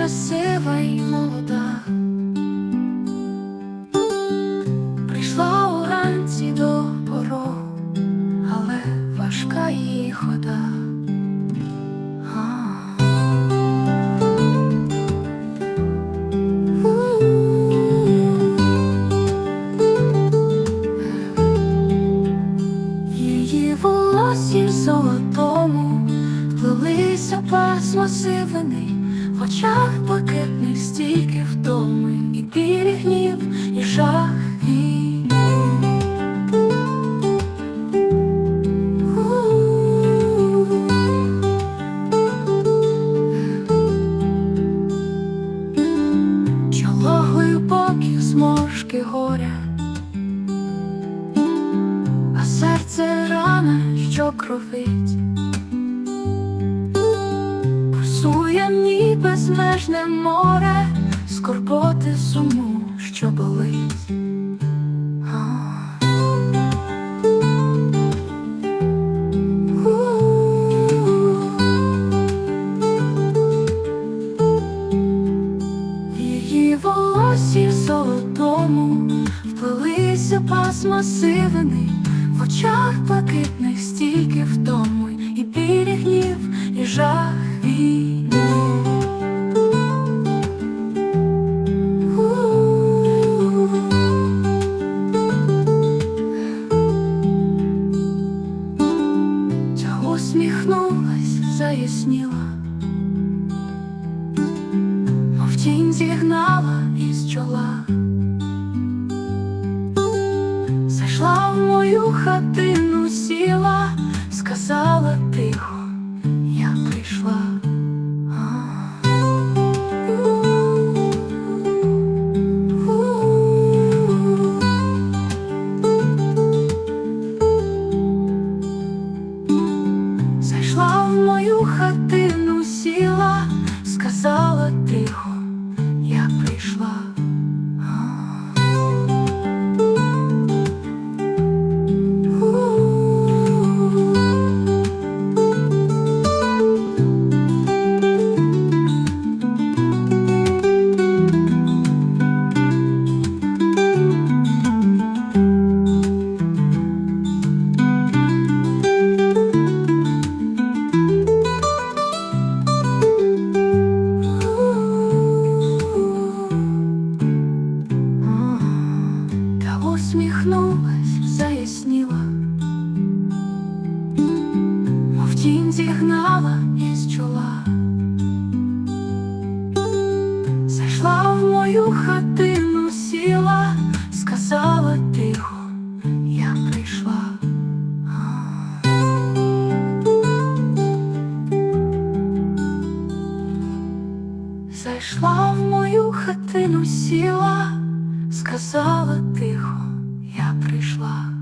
красива і молода, прийшла уранці до порогу, але важка її хода. Її волосі золотому плилися пасма сивини. В очах блакитних стільки втоми, і білі гнів, і жах і... Чологою, поки зморшки горя, а серце рана, що кровить. Безмежне море, скорботи суму, що болить. Її волосі в золотому вплилися пасма сивини, в очах блакитних стільки усміхнулась, заясніла, мов тінь зігнала із чола, зайшла в мою хатину, мою хатину, сіла, сказала усміхнулась, заясніла, мов тінь зігнала із чола, зайшла в мою хатину, сіла, сказала тихо, я прийшла. Зайшла в мою хатину, сіла, сказала тихо, прийшла.